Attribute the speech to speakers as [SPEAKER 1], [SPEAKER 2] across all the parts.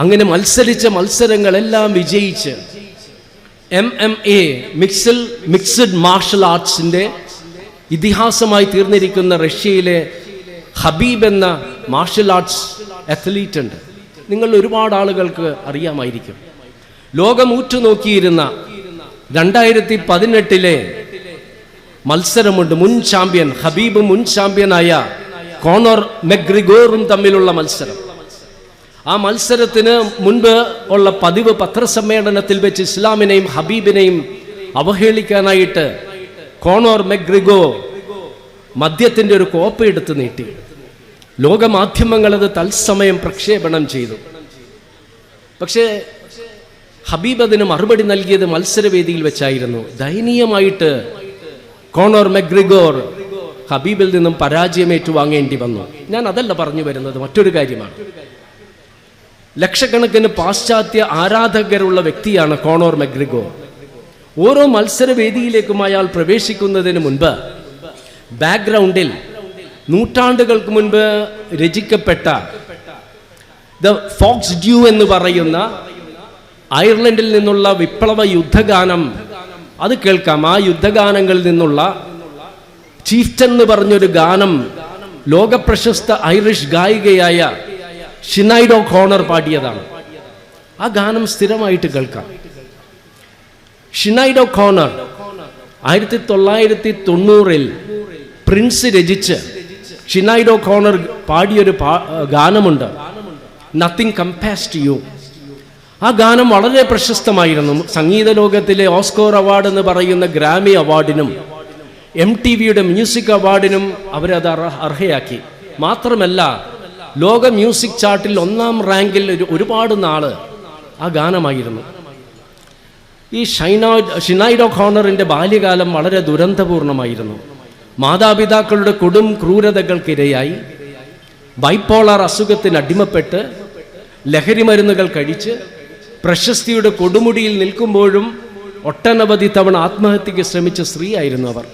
[SPEAKER 1] അങ്ങനെ മത്സരിച്ച മത്സരങ്ങളെല്ലാം വിജയിച്ച് എം എം എ മിക്സിൽ മിക്സഡ് മാർഷൽ ആർട്സിന്റെ ഇതിഹാസമായി തീർന്നിരിക്കുന്ന റഷ്യയിലെ ഹബീബ് എന്ന മാർഷൽ ആർട്സ് അത്ലീറ്റ് ഉണ്ട്. നിങ്ങൾ ഒരുപാട് ആളുകൾക്ക് അറിയാമായിരിക്കും. ലോകം ഉറ്റുനോക്കിയിരുന്ന രണ്ടായിരത്തി പതിനെട്ടിലെ മത്സരമുണ്ട്. മുൻ ചാമ്പ്യൻ ഹബീബ് മുൻ ചാമ്പ്യനായ കോണർ മെഗ്രിഗോറും തമ്മിലുള്ള മത്സരം. ആ മത്സരത്തിന് മുൻപ് ഉള്ള പതിവ് പത്രസമ്മേളനത്തിൽ വെച്ച് ഇസ്ലാമിനെയും ഹബീബിനെയും അവഹേളിക്കാനായിട്ട് കോണോർ മെഗ്രിഗോ മദ്യത്തിന്റെ ഒരു കോപ്പ എടുത്ത് നീട്ടി. ലോകമാധ്യമങ്ങൾ അത് തത്സമയം പ്രക്ഷേപണം ചെയ്തു. പക്ഷേ ഹബീബ് അതിന് മറുപടി നൽകിയത് മത്സരവേദിയിൽ വെച്ചായിരുന്നു. ദയനീയമായിട്ട് കോണോർ മെഗ്രിഗോർ ഹബീബിൽ നിന്നും വാങ്ങേണ്ടി വന്നു. ഞാൻ അതല്ല പറഞ്ഞു വരുന്നത് മറ്റൊരു കാര്യമാണ്. ലക്ഷക്കണക്കിന് പാശ്ചാത്യ ആരാധകരുള്ള വ്യക്തിയാണ് കോണോർ മെഗ്രിഗോ. ഓരോ മത്സരവേദിയിലേക്കും അയാൾ പ്രവേശിക്കുന്നതിന് മുൻപ് ബാക്ക്ഗ്രൗണ്ടിൽ നൂറ്റാണ്ടുകൾക്ക് മുൻപ് രചിക്കപ്പെട്ട ദ ഫോക്സ് ഡ്യൂ എന്ന് പറയുന്ന അയർലൻഡിൽ നിന്നുള്ള വിപ്ലവ യുദ്ധഗാനം. അത് കേൾക്കാം. ആ യുദ്ധഗാനങ്ങളിൽ നിന്നുള്ള ചീഫ്റ്റെന്ന് പറഞ്ഞൊരു ഗാനം ലോകപ്രശസ്ത ഐറിഷ് ഗായികയായ ഷിനൈഡോ കോണർ പാടിയതാണ്. ആ ഗാനം സ്ഥിരമായിട്ട് കേൾക്കാം. ഷിനൈഡോ കോണർ ആയിരത്തി തൊള്ളായിരത്തി തൊണ്ണൂറിൽ പ്രിൻസ് രചിച്ച് ഷിനൈഡോ കോണർ പാടിയൊരു പാ- ഗാനമുണ്ട്. നത്തിങ് കമ്പാസ് ടു യു ആ ഗാനം വളരെ പ്രശസ്തമായിരുന്നു. സംഗീത ലോകത്തിലെ ഓസ്കോർ അവാർഡ് എന്ന് പറയുന്ന ഗ്രാമി അവാർഡിനും എം ടി വിയുടെ മ്യൂസിക് അവാർഡിനും അവരത് അർഹയാക്കി. മാത്രമല്ല ലോക മ്യൂസിക് ചാർട്ടിൽ ഒന്നാം റാങ്കിൽ ഒരു ഒരുപാട് നാൾ ആ ഗാനമായിരുന്നു. ഈ ഷൈനോ ഷിനൈഡോ ഖോണറിന്റെ ബാല്യകാലം വളരെ ദുരന്തപൂർണമായിരുന്നു. മാതാപിതാക്കളുടെ കൊടും ക്രൂരതകൾക്കിരയായി ബൈപ്പോളാർ അസുഖത്തിന് അടിമപ്പെട്ട് ലഹരി മരുന്നുകൾ കഴിച്ച് പ്രശസ്തിയുടെ കൊടുമുടിയിൽ നിൽക്കുമ്പോഴും ഒട്ടനവധി തവണ ആത്മഹത്യക്ക് ശ്രമിച്ച സ്ത്രീയായിരുന്നു അവർ.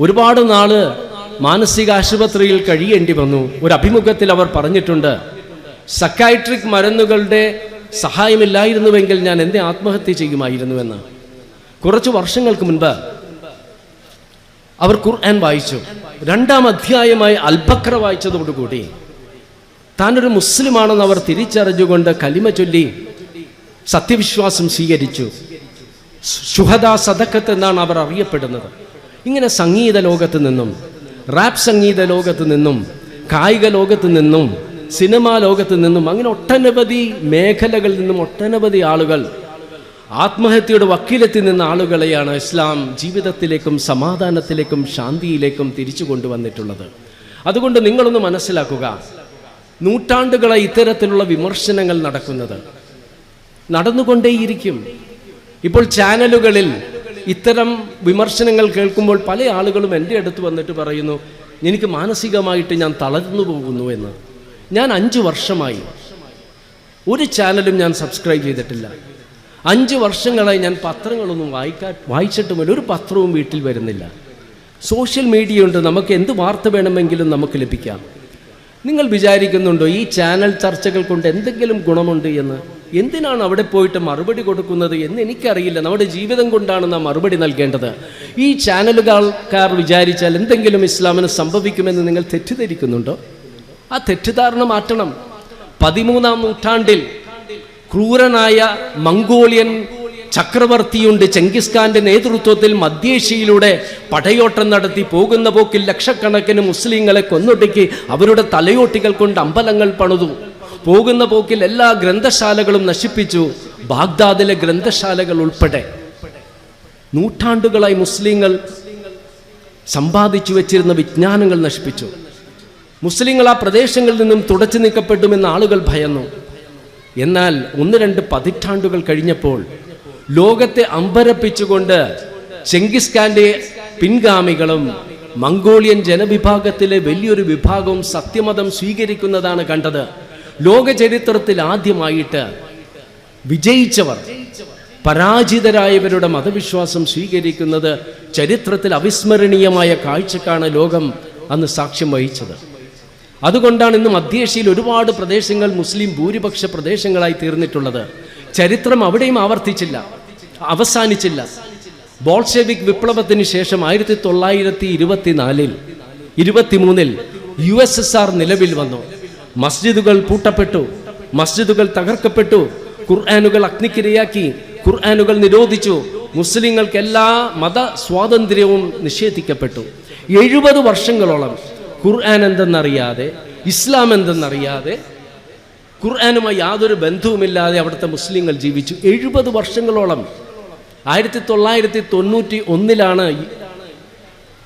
[SPEAKER 1] ഒരുപാട് നാൾ മാനസിക ആശുപത്രിയിൽ കഴിയേണ്ടി വന്നു. ഒരു അഭിമുഖത്തിൽ അവർ പറഞ്ഞിട്ടുണ്ട് സക്കൈട്രിക് മരുന്നുകളുടെ സഹായമില്ലായിരുന്നുവെങ്കിൽ ഞാൻ എന്നെ ആത്മഹത്യ ചെയ്യുമായിരുന്നുവെന്ന്. കുറച്ച് വർഷങ്ങൾക്ക് മുൻപ് അവർ ഖുർആൻ വായിച്ചു. രണ്ടാം അധ്യായമായി അൽബക്ര വായിച്ചതോടുകൂടി താനൊരു മുസ്ലിമാണെന്ന് അവർ തിരിച്ചറിഞ്ഞുകൊണ്ട് കലിമ ചൊല്ലി സത്യവിശ്വാസം സ്വീകരിച്ചു. ശുഹദ സദക്കത്ത് എന്നാണ് അവർ അറിയപ്പെടുന്നത്. ഇങ്ങനെ സംഗീത ലോകത്ത് നിന്നും റാപ്പ് സംഗീത ലോകത്ത് നിന്നും കായിക ലോകത്ത് നിന്നും സിനിമാ ലോകത്ത് നിന്നും അങ്ങനെ ഒട്ടനവധി മേഖലകളിൽ നിന്നും ഒട്ടനവധി ആളുകൾ ആത്മഹത്യയുടെ വക്കീലെത്തി നിന്ന ആളുകളെയാണ് ഇസ്ലാം ജീവിതത്തിലേക്കും സമാധാനത്തിലേക്കും ശാന്തിയിലേക്കും തിരിച്ചു കൊണ്ടുവന്നിട്ടുള്ളത്. അതുകൊണ്ട് നിങ്ങളൊന്ന് മനസ്സിലാക്കുക നൂറ്റാണ്ടുകളായി ഇത്തരത്തിലുള്ള വിമർശനങ്ങൾ നടക്കുന്നത്. നടന്നുകൊണ്ടേയിരിക്കും. ഇപ്പോൾ ചാനലുകളിൽ ഇത്തരം വിമർശനങ്ങൾ കേൾക്കുമ്പോൾ പല ആളുകളും എന്റെ അടുത്ത് വന്നിട്ട് പറയുന്നു എനിക്ക് മാനസികമായിട്ട് ഞാൻ തളർന്നു പോകുന്നു എന്ന്. ഞാൻ അഞ്ച് വർഷമായി ഒരു ചാനലും ഞാൻ സബ്സ്ക്രൈബ് ചെയ്തിട്ടില്ല. അഞ്ച് വർഷങ്ങളായി ഞാൻ പത്രങ്ങളൊന്നും വായിക്കാ വായിച്ചിട്ടുമില്ല ഒരു പത്രവും വീട്ടിൽ വരുന്നില്ല. സോഷ്യൽ മീഡിയ ഉണ്ട് നമുക്ക് എന്ത് വാർത്ത വേണമെങ്കിലും നമുക്ക് ലഭിക്കാം. നിങ്ങൾ വിചാരിക്കുന്നുണ്ടോ ഈ ചാനൽ ചർച്ചകൾ കൊണ്ട് എന്തെങ്കിലും ഗുണമുണ്ട് എന്ന്? എന്തിനാണ് അവിടെ പോയിട്ട് മറുപടി കൊടുക്കുന്നത് എന്ന് എനിക്കറിയില്ല. നമ്മുടെ ജീവിതം കൊണ്ടാണ് നാം മറുപടി നൽകേണ്ടത്. ഈ ചാനലുകൾക്കാർ വിചാരിച്ചാൽ എന്തെങ്കിലും ഇസ്ലാമിന് സംഭവിക്കുമെന്ന് നിങ്ങൾ തെറ്റിദ്ധരിക്കുന്നുണ്ടോ? ആ തെറ്റിദ്ധാരണ മാറ്റണം. പതിമൂന്നാം നൂറ്റാണ്ടിൽ ക്രൂരനായ മംഗോളിയൻ ചക്രവർത്തിയുണ്ട് ചെങ്കിസ്ഖാന്റെ നേതൃത്വത്തിൽ മധ്യേഷ്യയിലൂടെ പടയോട്ടം നടത്തി പോകുന്ന പോക്കിൽ ലക്ഷക്കണക്കിന് മുസ്ലിങ്ങളെ കൊന്നൊടുക്കി അവരുടെ തലയോട്ടികൾ കൊണ്ട് അമ്പലങ്ങൾ പണിതു. പോകുന്ന പോക്കിൽ എല്ലാ ഗ്രന്ഥശാലകളും നശിപ്പിച്ചു. ബാഗ്ദാദിലെ ഗ്രന്ഥശാലകൾ ഉൾപ്പെടെ. നൂറ്റാണ്ടുകളായി മുസ്ലിങ്ങൾ സമ്പാദിച്ചു വെച്ചിരുന്ന വിജ്ഞാനങ്ങൾ നശിപ്പിച്ചു. മുസ്ലിങ്ങൾ ആ പ്രദേശങ്ങളിൽ നിന്നും തുടച്ചു നീക്കപ്പെടുമെന്ന് ആളുകൾ ഭയന്നു. എന്നാൽ ഒന്ന് രണ്ട് പതിറ്റാണ്ടുകൾ കഴിഞ്ഞപ്പോൾ ലോകത്തെ അമ്പരപ്പിച്ചുകൊണ്ട് ചെങ്കിസ് ഖാന്റെ പിൻഗാമികളും മംഗോളിയൻ ജനവിഭാഗത്തിലെ വലിയൊരു വിഭാഗവും സത്യമതം സ്വീകരിക്കുന്നതാണ് കണ്ടത്. ലോക ചരിത്രത്തിൽ ആദ്യമായിട്ട് വിജയിച്ചവർ പരാജിതരായവരുടെ മതവിശ്വാസം സ്വീകരിക്കുന്നത് ചരിത്രത്തിൽ അവിസ്മരണീയമായ കാഴ്ചക്കാണ് ലോകം അന്ന് സാക്ഷ്യം വഹിച്ചത്. അതുകൊണ്ടാണ് ഇന്ന് മധ്യേഷ്യയിൽ ഒരുപാട് പ്രദേശങ്ങൾ മുസ്ലിം ഭൂരിപക്ഷ പ്രദേശങ്ങളായി തീർന്നിട്ടുള്ളത്. ചരിത്രം അവിടെയും ആവർത്തിച്ചില്ല അവസാനിച്ചില്ല. ബോൾഷെവിക് വിപ്ലവത്തിന് ശേഷം ആയിരത്തി തൊള്ളായിരത്തി ഇരുപത്തിനാലിൽ ഇരുപത്തിമൂന്നിൽ യു എസ് എസ് ആർ നിലവിൽ വന്നു. മസ്ജിദുകൾ പൂട്ടപ്പെട്ടു മസ്ജിദുകൾ തകർക്കപ്പെട്ടു ഖുർആാനുകൾ അഗ്നിക്കിരയാക്കി ഖുർആാനുകൾ നിരോധിച്ചു മുസ്ലിങ്ങൾക്ക് എല്ലാ മത സ്വാതന്ത്ര്യവും നിഷേധിക്കപ്പെട്ടു. എഴുപത് വർഷങ്ങളോളം ഖുർആൻ എന്തെന്നറിയാതെ ഇസ്ലാം എന്തെന്നറിയാതെ ഖുർആാനുമായി യാതൊരു ബന്ധവുമില്ലാതെ അവിടുത്തെ മുസ്ലിങ്ങൾ ജീവിച്ചു. എഴുപത് വർഷങ്ങളോളം ആയിരത്തി തൊള്ളായിരത്തി തൊണ്ണൂറ്റി ഒന്നിലാണ്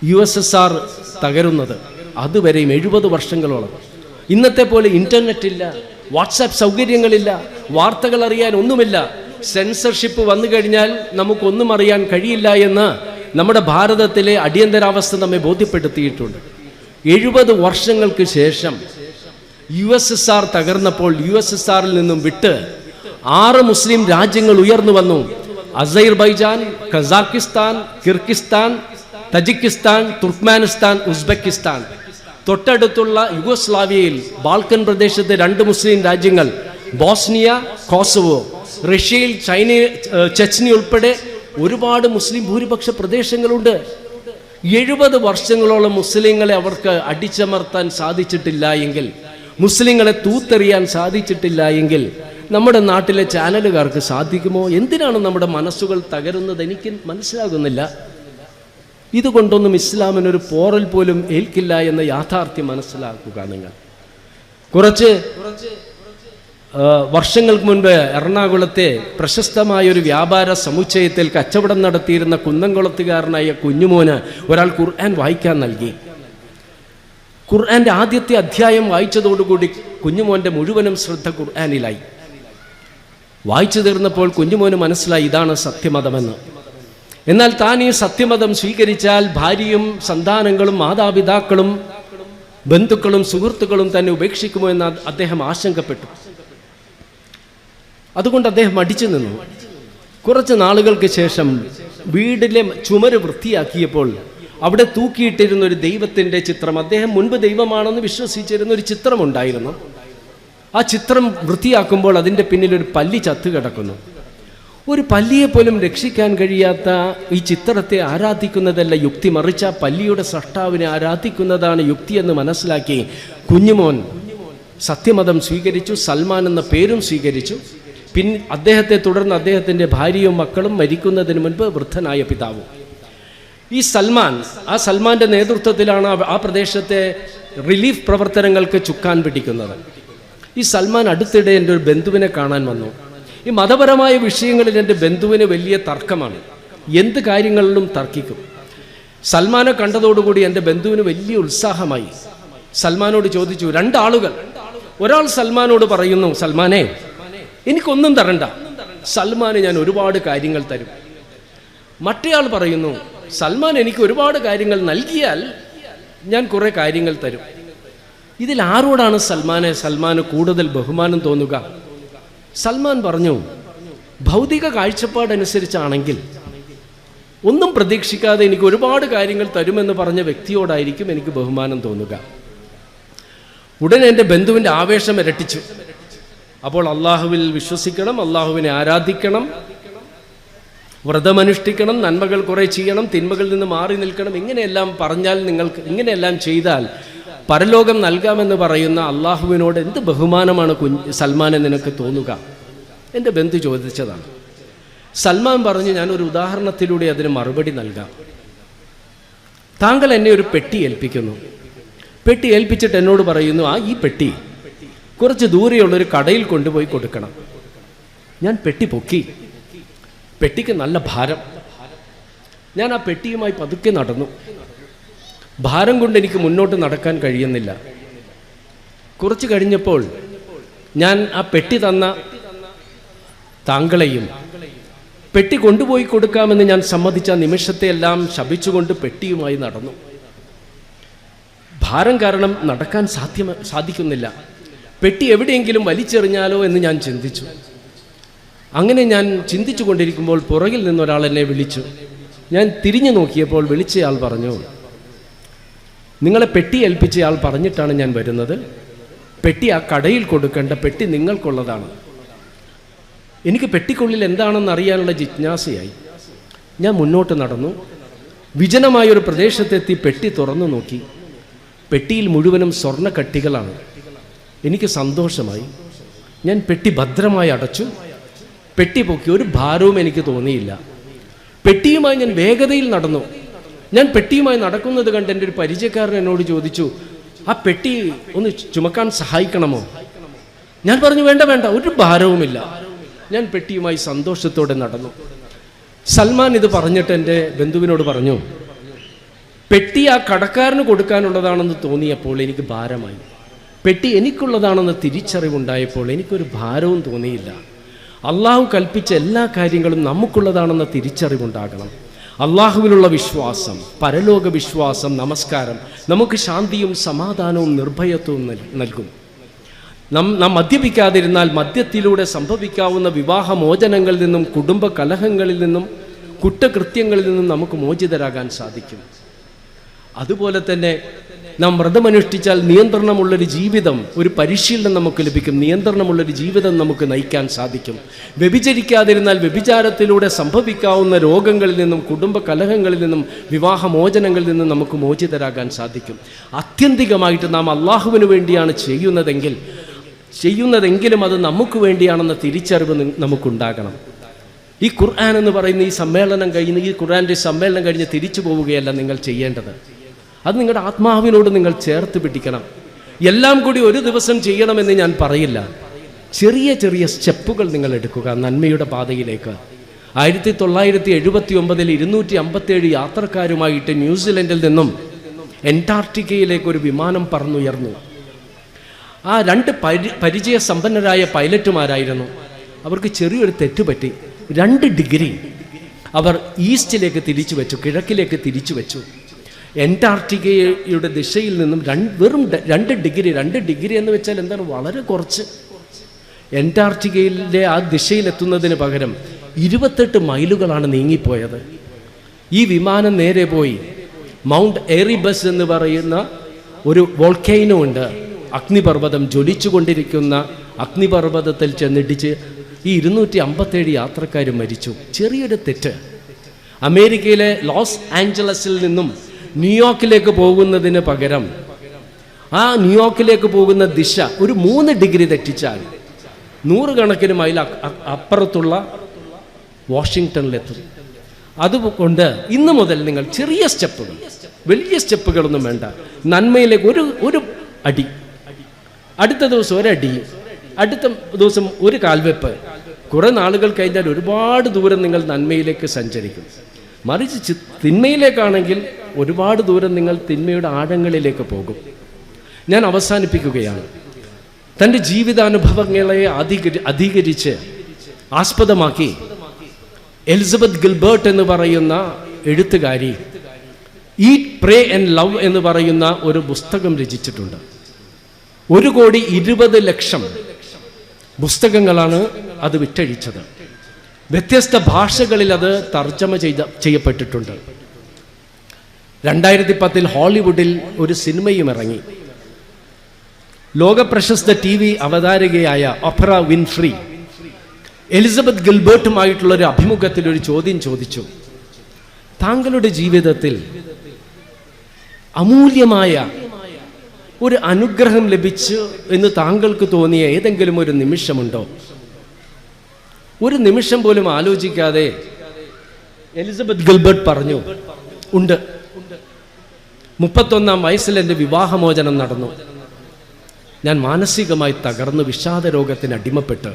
[SPEAKER 1] യു എസ് എസ് ആർ തകരുന്നത്. അതുവരെയും എഴുപത് വർഷങ്ങളോളം ഇന്നത്തെ പോലെ ഇന്റർനെറ്റ് ഇല്ല വാട്സാപ്പ് സൗകര്യങ്ങളില്ല വാർത്തകൾ അറിയാൻ ഒന്നുമില്ല. സെൻസർഷിപ്പ് വന്നു കഴിഞ്ഞാൽ നമുക്കൊന്നും അറിയാൻ കഴിയില്ല എന്ന് നമ്മുടെ ഭാരതത്തിലെ അടിയന്തരാവസ്ഥ നമ്മെ ബോധ്യപ്പെടുത്തിയിട്ടുണ്ട്. എഴുപത് വർഷങ്ങൾക്ക് ശേഷം യു എസ് എസ് ആർ തകർന്നപ്പോൾ യു എസ് എസ് ആറിൽ നിന്നും വിട്ട് ആറ് മുസ്ലിം രാജ്യങ്ങൾ ഉയർന്നു വന്നു. Azerbaijan Kazakhstan Kyrgyzstan Tajikistan Turkmenistan Uzbekistan. തൊട്ടടുത്തുള്ള യുഗോസ്ലാവിയയിൽ ബാൽക്കൻ പ്രദേശത്തെ രണ്ട് മുസ്ലിം രാജ്യങ്ങൾ ബോസ്നിയ കോസവോ റഷ്യയിൽ ചൈന ചെച്നി ഉൾപ്പെടെ ഒരുപാട് മുസ്ലിം ഭൂരിപക്ഷ പ്രദേശങ്ങളുണ്ട്. എഴുപത് വർഷങ്ങളോളം മുസ്ലിങ്ങളെ അവർക്ക് അടിച്ചമർത്താൻ സാധിച്ചിട്ടില്ല എങ്കിൽ മുസ്ലിങ്ങളെ തൂത്തെറിയാൻ സാധിച്ചിട്ടില്ല എങ്കിൽ നമ്മുടെ നാട്ടിലെ ചാനലുകാർക്ക് സാധിക്കുമോ? എന്തിനാണ് നമ്മുടെ മനസ്സുകൾ തകരുന്നത്? എനിക്ക് മനസ്സിലാകുന്നില്ല. ഇതുകൊണ്ടൊന്നും ഇസ്ലാമിനൊരു പോറൽ പോലും ഏൽക്കില്ല എന്ന യാഥാർത്ഥ്യം മനസ്സിലാക്കുക നിങ്ങൾ. കുറച്ച് വർഷങ്ങൾക്ക് മുൻപ് എറണാകുളത്തെ പ്രശസ്തമായ ഒരു വ്യാപാര സമുച്ചയത്തിൽ കച്ചവടം നടത്തിയിരുന്ന കുന്നംകുളത്തുകാരനായ കുഞ്ഞുമോന് ഒരാൾ ഖുർആൻ വായിക്കാൻ നൽകി. ഖുർആന്റെ ആദ്യത്തെ അധ്യായം വായിച്ചതോടുകൂടി കുഞ്ഞുമോന്റെ മുഴുവനും ശ്രദ്ധ ഖുർആാനിലായി. വായിച്ചു തീർന്നപ്പോൾ കുഞ്ഞുമോന് മനസ്സിലായി ഇതാണ് സത്യമതമെന്ന്. എന്നാൽ താൻ ഈ സത്യമതം സ്വീകരിച്ചാൽ ഭാര്യയും സന്താനങ്ങളും മാതാപിതാക്കളും ബന്ധുക്കളും സുഹൃത്തുക്കളും തന്നെ ഉപേക്ഷിക്കുമോ എന്ന് അദ്ദേഹം ആശങ്കപ്പെട്ടു. അതുകൊണ്ട് അദ്ദേഹം അടിച്ചു നിന്നു. കുറച്ച് നാളുകൾക്ക് ശേഷം വീടിലെ ചുമര് വൃത്തിയാക്കിയപ്പോൾ അവിടെ തൂക്കിയിട്ടിരുന്ന ഒരു ദൈവത്തിന്റെ ചിത്രം അദ്ദേഹം മുൻപ് ദൈവമാണെന്ന് വിശ്വസിച്ചിരുന്ന ഒരു ചിത്രമുണ്ടായിരുന്നു. ആ ചിത്രം വൃത്തിയാക്കുമ്പോൾ അതിന്റെ പിന്നിൽ ഒരു പല്ലി ചത്തു കിടക്കുന്നു ഒരു പല്ലിയെ പോലും രക്ഷിക്കാൻ കഴിയാത്ത ഈ ചിത്രത്തെ ആരാധിക്കുന്നതല്ല യുക്തി. മറിച്ച പല്ലിയുടെ സഷ്ടാവിനെ ആരാധിക്കുന്നതാണ് യുക്തി എന്ന് മനസ്സിലാക്കി കുഞ്ഞുമോൻ സത്യമതം സ്വീകരിച്ചു സൽമാൻ എന്ന പേരും സ്വീകരിച്ചു. പിൻ അദ്ദേഹത്തെ തുടർന്ന് അദ്ദേഹത്തിന്റെ ഭാര്യയും മക്കളും മരിക്കുന്നതിന് മുൻപ് വൃദ്ധനായ പിതാവ്. ഈ സൽമാൻ ആ സൽമാന്റെ നേതൃത്വത്തിലാണ് ആ പ്രദേശത്തെ റിലീഫ് പ്രവർത്തനങ്ങൾക്ക് ചുക്കാൻ പിടിക്കുന്നത്. ഈ സൽമാൻ അടുത്തിടെ എന്റെ ഒരു ബന്ധുവിനെ കാണാൻ വന്നു. ഈ മതപരമായ വിഷയങ്ങളിൽ എന്റെ ബന്ധുവിന് വലിയ തർക്കമാണ്. എന്ത് കാര്യങ്ങളിലും തർക്കിക്കും. സൽമാനെ കണ്ടതോടുകൂടി എന്റെ ബന്ധുവിന് വലിയ ഉത്സാഹമായി. സൽമാനോട് ചോദിച്ചു രണ്ടാളുകൾ. ഒരാൾ സൽമാനോട് പറയുന്നു സൽമാനെ എനിക്കൊന്നും തരണ്ട. സൽമാന് ഞാൻ ഒരുപാട് കാര്യങ്ങൾ തരും. മറ്റേയാൾ പറയുന്നു സൽമാൻ എനിക്ക് ഒരുപാട് കാര്യങ്ങൾ നൽകിയാൽ ഞാൻ കുറേ കാര്യങ്ങൾ തരും. ഇതിൽ ആരോടാണ് സൽമാനെ സൽമാന് കൂടുതൽ ബഹുമാനം തോന്നുക? സൽമാൻ പറഞ്ഞു ഭൗതിക കാഴ്ചപ്പാടനുസരിച്ചാണെങ്കിൽ ഒന്നും പ്രതീക്ഷിക്കാതെ എനിക്ക് ഒരുപാട് കാര്യങ്ങൾ തരുമെന്ന് പറഞ്ഞ വ്യക്തിയോടായിരിക്കും എനിക്ക് ബഹുമാനം തോന്നുക. ഉടനെ എന്റെ ബന്ധുവിന്റെ ആവേശം ഇരട്ടിച്ചു. അപ്പോൾ അള്ളാഹുവിൽ വിശ്വസിക്കണം അള്ളാഹുവിനെ ആരാധിക്കണം വ്രതമനുഷ്ഠിക്കണം നന്മകൾ കുറെ ചെയ്യണം തിന്മകളിൽ നിന്ന് മാറി നിൽക്കണം ഇങ്ങനെയെല്ലാം പറഞ്ഞാൽ നിങ്ങൾക്ക് ഇങ്ങനെയെല്ലാം ചെയ്താൽ പരലോകം നൽകാമെന്ന് പറയുന്ന അള്ളാഹുവിനോട് എന്ത് ബഹുമാനമാണ് കുഞ്ഞ് സൽമാനെ നിനക്ക് തോന്നുക? എന്റെ ബന്ധു ചോദിച്ചതാണ്. സൽമാൻ പറഞ്ഞു ഞാനൊരു ഉദാഹരണത്തിലൂടെ അതിന് മറുപടി നൽകാം. താങ്കൾ എന്നെ ഒരു പെട്ടി ഏൽപ്പിക്കുന്നു. പെട്ടി ഏൽപ്പിച്ചിട്ട് എന്നോട് പറയുന്നു ആ ഈ പെട്ടി കുറച്ച് ദൂരെയുള്ളൊരു കടയിൽ കൊണ്ടുപോയി കൊടുക്കണം. ഞാൻ പെട്ടി പൊക്കി. പെട്ടിക്ക് നല്ല ഭാരം. ഞാൻ ആ പെട്ടിയുമായി പതുക്കെ നടന്നു. ഭാരം കൊണ്ട് എനിക്ക് മുന്നോട്ട് നടക്കാൻ കഴിയുന്നില്ല. കുറച്ച് കഴിഞ്ഞപ്പോൾ ഞാൻ ആ പെട്ടി തന്ന താങ്കളെയും പെട്ടി കൊണ്ടുപോയി കൊടുക്കാമെന്ന് ഞാൻ സമ്മതിച്ച നിമിഷത്തെ എല്ലാം ശപിച്ചുകൊണ്ട് പെട്ടിയുമായി നടന്നു. ഭാരം കാരണം നടക്കാൻ സാധ്യമ സാധിക്കുന്നില്ല. പെട്ടി എവിടെയെങ്കിലും വലിച്ചെറിഞ്ഞാലോ എന്ന് ഞാൻ ചിന്തിച്ചു. അങ്ങനെ ഞാൻ ചിന്തിച്ചു കൊണ്ടിരിക്കുമ്പോൾ പുറകിൽ നിന്നൊരാൾ എന്നെ വിളിച്ചു. ഞാൻ തിരിഞ്ഞു നോക്കിയപ്പോൾ വിളിച്ചയാൾ പറഞ്ഞു നിങ്ങളെ പെട്ടി ഏൽപ്പിച്ച ആൾ പറഞ്ഞിട്ടാണ് ഞാൻ വരുന്നത്. പെട്ടി ആ കടയിൽ കൊടുക്കേണ്ട പെട്ടി നിങ്ങൾക്കുള്ളതാണ്. എനിക്ക് പെട്ടിക്കുള്ളിൽ എന്താണെന്ന് അറിയാനുള്ള ജിജ്ഞാസയായി. ഞാൻ മുന്നോട്ട് നടന്നു. വിജനമായൊരു പ്രദേശത്തെത്തി പെട്ടി തുറന്നു നോക്കി. പെട്ടിയിൽ മുഴുവനും സ്വർണ കട്ടികളാണ് എനിക്ക് സന്തോഷമായി. ഞാൻ പെട്ടി ഭദ്രമായി അടച്ചു. പെട്ടി പൊക്കി ഒരു ഭാരവും എനിക്ക് തോന്നിയില്ല. പെട്ടിയുമായി ഞാൻ വേഗതയിൽ നടന്നു. ഞാൻ പെട്ടിയുമായി നടക്കുന്നത് കണ്ട് എന്റെ ഒരു പരിചയക്കാരൻ എന്നോട് ചോദിച്ചു ആ പെട്ടി ഒന്ന് ചുമക്കാൻ സഹായിക്കണമോ? ഞാൻ പറഞ്ഞു വേണ്ട വേണ്ട ഒരു ഭാരവുമില്ല. ഞാൻ പെട്ടിയുമായി സന്തോഷത്തോടെ നടന്നു. സൽമാൻ ഇത് പറഞ്ഞിട്ട് എന്റെ ബന്ധുവിനോട് പറഞ്ഞു പെട്ടി ആ കടക്കാരന് കൊടുക്കാനുള്ളതാണെന്ന് തോന്നിയപ്പോൾ എനിക്ക് ഭാരമായി. പെട്ടി എനിക്കുള്ളതാണെന്ന് തിരിച്ചറിവുണ്ടായപ്പോൾ എനിക്കൊരു ഭാരവും തോന്നിയില്ല. അള്ളാഹു കൽപ്പിച്ച എല്ലാ കാര്യങ്ങളും നമുക്കുള്ളതാണെന്ന തിരിച്ചറിവുണ്ടാകണം. അള്ളാഹുവിലുള്ള വിശ്വാസം പരലോക വിശ്വാസം നമസ്കാരം നമുക്ക് ശാന്തിയും സമാധാനവും നിർഭയത്വവും നൽകും. നാം നാം മദ്യപിക്കാതിരുന്നാൽ മദ്യത്തിലൂടെ സംഭവിക്കാവുന്ന വിവാഹമോചനങ്ങളിൽ നിന്നും കുടുംബ കലഹങ്ങളിൽ നിന്നും കുറ്റകൃത്യങ്ങളിൽ നിന്നും നമുക്ക് മോചിതരാകാൻ സാധിക്കും. അതുപോലെ തന്നെ നാം വ്രതമനുഷ്ഠിച്ചാൽ നിയന്ത്രണമുള്ളൊരു ജീവിതം ഒരു പരിശീലനം നമുക്ക് ലഭിക്കും. നിയന്ത്രണമുള്ളൊരു ജീവിതം നമുക്ക് നയിക്കാൻ സാധിക്കും. വ്യഭിചരിക്കാതിരുന്നാൽ വ്യഭിചാരത്തിലൂടെ സംഭവിക്കാവുന്ന രോഗങ്ങളിൽ നിന്നും കുടുംബ കലഹങ്ങളിൽ നിന്നും വിവാഹമോചനങ്ങളിൽ നിന്നും നമുക്ക് മോചിതരാകാൻ സാധിക്കും. ആത്യന്തികമായിട്ട് നാം അള്ളാഹുവിന് വേണ്ടിയാണ് ചെയ്യുന്നതെങ്കിൽ ചെയ്യുന്നതെങ്കിലും അത് നമുക്ക് വേണ്ടിയാണെന്ന തിരിച്ചറിവ് നമുക്കുണ്ടാകണം. ഈ ഖുർആൻ എന്ന് പറയുന്ന ഈ സമ്മേളനം കഴിഞ്ഞ് ഈ ഖുർആന്റെ സമ്മേളനം കഴിഞ്ഞ് തിരിച്ചു പോവുകയല്ല നിങ്ങൾ ചെയ്യേണ്ടത്. അത് നിങ്ങളുടെ ആത്മാവിനോട് നിങ്ങൾ ചേർത്ത് പിടിക്കണം. എല്ലാം കൂടി ഒരു ദിവസം ചെയ്യണമെന്ന് ഞാൻ പറയില്ല. ചെറിയ ചെറിയ സ്റ്റെപ്പുകൾ നിങ്ങൾ എടുക്കുക നന്മയുടെ പാതയിലേക്ക്. ആയിരത്തി തൊള്ളായിരത്തി എഴുപത്തി ഒമ്പതിൽ ഇരുന്നൂറ്റി അമ്പത്തേഴ് യാത്രക്കാരുമായിട്ട് ന്യൂസിലൻഡിൽ നിന്നും എന്റാർട്ടിക്കയിലേക്ക് ഒരു വിമാനം പറന്നുയർന്നു. ആ രണ്ട് പരി പരിചയ സമ്പന്നരായ പൈലറ്റുമാരായിരുന്നു. അവർക്ക് ചെറിയൊരു തെറ്റുപറ്റി രണ്ട് ഡിഗ്രി. അവർ ഈസ്റ്റിലേക്ക് തിരിച്ചു വെച്ചു കിഴക്കിലേക്ക് തിരിച്ചു വെച്ചു. എന്റാർട്ടിക്കയുടെ ദിശയിൽ നിന്നും രണ്ട് വെറും രണ്ട് ഡിഗ്രി രണ്ട് ഡിഗ്രി എന്ന് വെച്ചാൽ എന്താണ്? വളരെ കുറച്ച്. എന്റാർട്ടിക്കയിലെ ആ ദിശയിലെത്തുന്നതിന് പകരം ഇരുപത്തെട്ട് മൈലുകളാണ് നീങ്ങിപ്പോയത്. ഈ വിമാനം നേരെ പോയി. മൗണ്ട് എറിബസ് എന്ന് പറയുന്ന ഒരു വോൾക്കൈനോ ഉണ്ട്. അഗ്നിപർവതം ജ്വലിച്ചുകൊണ്ടിരിക്കുന്ന അഗ്നിപർവതത്തിൽ ചെന്നിടിച്ച് ഈ ഇരുന്നൂറ്റി അമ്പത്തേഴ് യാത്രക്കാർ മരിച്ചു. ചെറിയൊരു തെറ്റ്. അമേരിക്കയിലെ ലോസ് ആഞ്ചലസിൽ നിന്നും ന്യൂയോർക്കിലേക്ക് പോകുന്നതിന് പകരം ആ ന്യൂയോർക്കിലേക്ക് പോകുന്ന ദിശ ഒരു മൂന്ന് ഡിഗ്രി തെറ്റിച്ചാൽ നൂറുകണക്കിന് മൈൽ അപ്പുറത്തുള്ള വാഷിങ്ടണിലെത്തും അതുകൊണ്ട് ഇന്ന് മുതൽ നിങ്ങൾ ചെറിയ സ്റ്റെപ്പുകൾ വലിയ സ്റ്റെപ്പുകളൊന്നും വേണ്ട. നന്മയിലേക്ക് ഒരു ഒരു അടി. അടുത്ത ദിവസം ഒരടി അടുത്ത ദിവസം ഒരു കാൽവെപ്പ്. കുറേ നാളുകൾ കഴിഞ്ഞാൽ ഒരുപാട് ദൂരം നിങ്ങൾ നന്മയിലേക്ക് സഞ്ചരിക്കും. മറിച്ച് തിന്മയിലേക്കാണെങ്കിൽ ഒരുപാട് ദൂരം നിങ്ങൾ തിന്മയുടെ ആഴങ്ങളിലേക്ക് പോകും. ഞാൻ അവസാനിപ്പിക്കുകയാണ്. തന്റെ ജീവിതാനുഭവങ്ങളെ അധികരി അധികരിച്ച് ആസ്പദമാക്കി എലിസബത്ത് ഗിൽബേർട്ട് എന്ന് പറയുന്ന എഴുത്തുകാരി ഈറ്റ് പ്രേ ആൻഡ് ലവ് എന്ന് പറയുന്ന ഒരു പുസ്തകം രചിച്ചിട്ടുണ്ട്. ഒരു കോടി ഇരുപത് ലക്ഷം പുസ്തകങ്ങളാണ് അത് വിറ്റഴിച്ചത്. വ്യത്യസ്ത ഭാഷകളിൽ അത് തർജമ ചെയ്ത ചെയ്യപ്പെട്ടിട്ടുണ്ട്. രണ്ടായിരത്തി പത്തിൽ ഹോളിവുഡിൽ ഒരു സിനിമയും ഇറങ്ങി. ലോകപ്രശസ്ത ടി വി അവതാരകയായ ഒഫറ വിൻഫ്രി. എലിസബത്ത് ഗിൽബർട്ടുമായിട്ടുള്ള ഒരു അഭിമുഖത്തിൽ ഒരു ചോദ്യം ചോദിച്ചു. താങ്കളുടെ ജീവിതത്തിൽ അമൂല്യമായ ഒരു അനുഗ്രഹം ലഭിച്ചു എന്ന് താങ്കൾക്ക് തോന്നിയ ഏതെങ്കിലും ഒരു നിമിഷമുണ്ടോ? ഒരു നിമിഷം പോലും ആലോചിക്കാതെ എലിസബത്ത് ഗിൽബർട്ട് പറഞ്ഞു ഉണ്ട്. മുപ്പത്തൊന്നാം വയസ്സിൽ എന്റെ വിവാഹമോചനം നടന്നു. ഞാൻ മാനസികമായി തകർന്ന് വിഷാദ രോഗത്തിന് അടിമപ്പെട്ട്.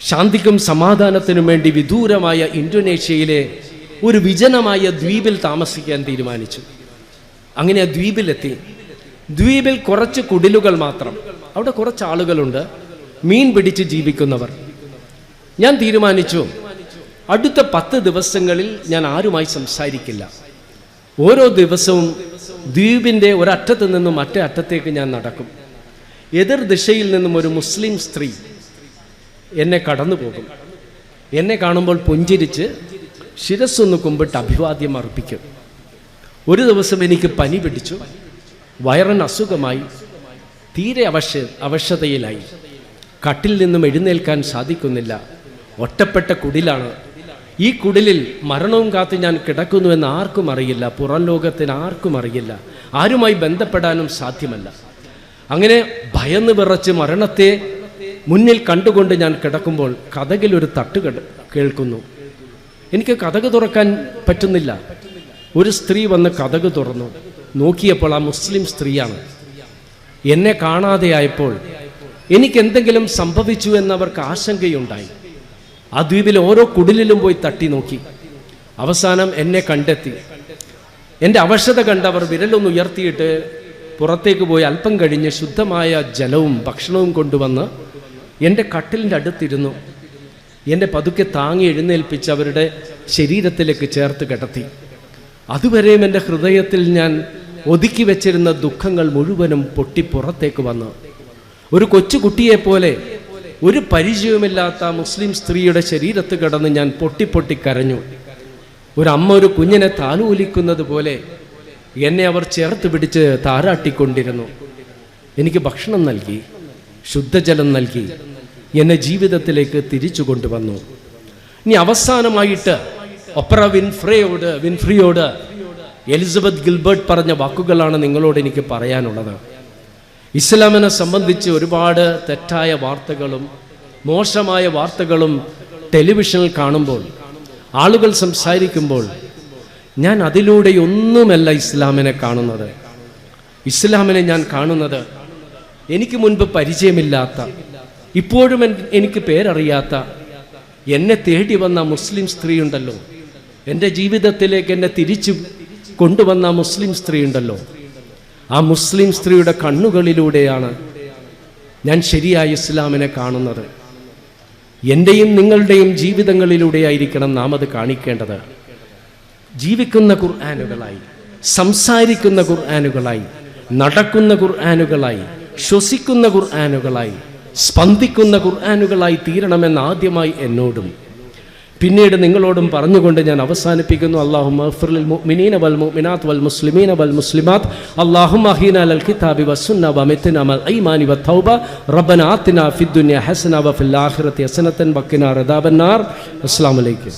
[SPEAKER 1] ശാന്തിക്കും സമാധാനത്തിനും വേണ്ടി വിദൂരമായ ഇന്തോനേഷ്യയിലെ ഒരു വിജനമായ ദ്വീപിൽ താമസിക്കാൻ തീരുമാനിച്ചു. അങ്ങനെ ആ ദ്വീപിലെത്തി. ദ്വീപിൽ കുറച്ച് കുടിലുകൾ മാത്രം. അവിടെ കുറച്ച് ആളുകളുണ്ട്. മീൻ പിടിച്ച് ജീവിക്കുന്നവർ. ഞാൻ തീരുമാനിച്ചു. അടുത്ത പത്ത് ദിവസങ്ങളിൽ ഞാൻ ആരുമായി സംസാരിക്കില്ല. ഓരോ ദിവസവും ദ്വീപിന്റെ ഒരറ്റത്ത് നിന്നും മറ്റേ അറ്റത്തേക്ക് ഞാൻ നടക്കും. എതിർ ദിശയിൽ നിന്നും ഒരു മുസ്ലിം സ്ത്രീ എന്നെ കടന്നു പോകും. എന്നെ കാണുമ്പോൾ പുഞ്ചിരിച്ച് ശിരസ്സൊന്ന് കുമ്പിട്ട് അഭിവാദ്യം അർപ്പിക്കും. ഒരു ദിവസം എനിക്ക് പനി പിടിച്ചു. വയറിന് അസുഖമായി. തീരെ അവശ അവശതയിലായി. കട്ടിൽ നിന്നും എഴുന്നേൽക്കാൻ സാധിക്കുന്നില്ല. ഒറ്റപ്പെട്ട കുടിലാണ്. ഈ കുടിലിൽ മരണവും കാത്ത് ഞാൻ കിടക്കുന്നു എന്ന് ആർക്കും അറിയില്ല. പുറം ലോകത്തിന് ആർക്കും അറിയില്ല. ആരുമായി ബന്ധപ്പെടാനും സാധ്യമല്ല. അങ്ങനെ ഭയന്ന് വിറച്ച് മരണത്തെ മുന്നിൽ കണ്ടുകൊണ്ട് ഞാൻ കിടക്കുമ്പോൾ കഥകിൽ ഒരു തട്ട് കേൾക്കുന്നു. എനിക്ക് കഥക് തുറക്കാൻ പറ്റുന്നില്ല. ഒരു സ്ത്രീ വന്ന് കഥക് തുറന്നു. നോക്കിയപ്പോൾ ആ മുസ്ലിം സ്ത്രീയാണ്. എന്നെ കാണാതെയായപ്പോൾ എനിക്കെന്തെങ്കിലും സംഭവിച്ചു എന്നവർക്ക് ആശങ്കയുണ്ടായി. ആ ദ്വീപിലെ ഓരോ കുടിലിലും പോയി തട്ടി നോക്കി. അവസാനം എന്നെ കണ്ടെത്തി. എന്റെ അവശത കണ്ടവർ വിരലൊന്ന് ഉയർത്തിയിട്ട് പുറത്തേക്ക് പോയി അല്പം കഴിഞ്ഞ് ശുദ്ധമായ ജലവും ഭക്ഷണവും കൊണ്ടുവന്ന് എന്റെ കട്ടിലിന്റെ അടുത്തിരുന്നു. എന്റെ പതുക്കെ താങ്ങി എഴുന്നേൽപ്പിച്ച് അവരുടെ ശരീരത്തിലേക്ക് ചേർത്ത് കിടത്തി. അതുവരെയും എന്റെ ഹൃദയത്തിൽ ഞാൻ ഒതുക്കി വെച്ചിരുന്ന ദുഃഖങ്ങൾ മുഴുവനും പൊട്ടി പുറത്തേക്ക് വന്നു. ഒരു കൊച്ചുകുട്ടിയെപ്പോലെ ഒരു പരിചയവുമില്ലാത്ത മുസ്ലിം സ്ത്രീയുടെ ശരീരത്ത് കിടന്ന് ഞാൻ പൊട്ടിപ്പൊട്ടി കരഞ്ഞു. ഒരു അമ്മ ഒരു കുഞ്ഞിനെ താലൂലിക്കുന്നത് പോലെ എന്നെ അവർ ചേർത്ത് പിടിച്ച് താരാട്ടിക്കൊണ്ടിരുന്നു. എനിക്ക് ഭക്ഷണം നൽകി ശുദ്ധജലം നൽകി എന്നെ ജീവിതത്തിലേക്ക് തിരിച്ചു കൊണ്ടുവന്നു. ഇനി അവസാനമായിട്ട് ഒപ്പറ വിൻഫ്രയോട് വിൻഫ്രിയോട് എലിസബത്ത് ഗിൽബർട്ട് പറഞ്ഞ വാക്കുകളാണ് നിങ്ങളോട് എനിക്ക് പറയാനുള്ളത്. ഇസ്ലാമിനെ സംബന്ധിച്ച് ഒരുപാട് തെറ്റായ വാർത്തകളും മോശമായ വാർത്തകളും ടെലിവിഷനിൽ കാണുമ്പോൾ ആളുകൾ സംസാരിക്കുമ്പോൾ ഞാൻ അതിലൂടെ ഒന്നുമല്ല ഇസ്ലാമിനെ കാണുന്നത്. ഇസ്ലാമിനെ ഞാൻ കാണുന്നത് എനിക്ക് മുൻപ് പരിചയമില്ലാത്ത ഇപ്പോഴും എനിക്ക് പേരറിയാത്ത എന്നെ തേടി വന്ന മുസ്ലിം സ്ത്രീ ഉണ്ടല്ലോ എന്റെ ജീവിതത്തിലേക്ക് എന്നെ തിരിച്ചു കൊണ്ടുവന്ന മുസ്ലിം സ്ത്രീ ഉണ്ടല്ലോ ആ മുസ്ലിം സ്ത്രീയുടെ കണ്ണുകളിലൂടെയാണ് ഞാൻ ശരിയായ ഇസ്ലാമിനെ കാണുന്നത്. എന്റെയും നിങ്ങളുടെയും ജീവിതങ്ങളിലൂടെയായിരിക്കണം നാം അത് കാണിക്കേണ്ടത്. ജീവിക്കുന്ന ഖുർആാനുകളായി സംസാരിക്കുന്ന ഖുർആാനുകളായി നടക്കുന്ന ഖുർആാനുകളായി ശ്വസിക്കുന്ന ഖുർആാനുകളായി സ്പന്ദിക്കുന്ന ഖുർആാനുകളായി തീരണമെന്ന് ആദ്യമായി എന്നോടും പിന്നീട് നിങ്ങളോടും പറഞ്ഞുകൊണ്ട് ഞാൻ അവസാനിപ്പിക്കുന്നു. അള്ളാഹു മുഅ്മിനീന വൽ മുഅ്മിനാത്ത് വൽ മുസ്ലിമീന വൽ മുസ്ലിമാത്ത്. കിതാബി ആതിന ഫിദ്ദുനിയ ഹസന ഹസനതൻ അസ്സലാമു അലൈക്കും.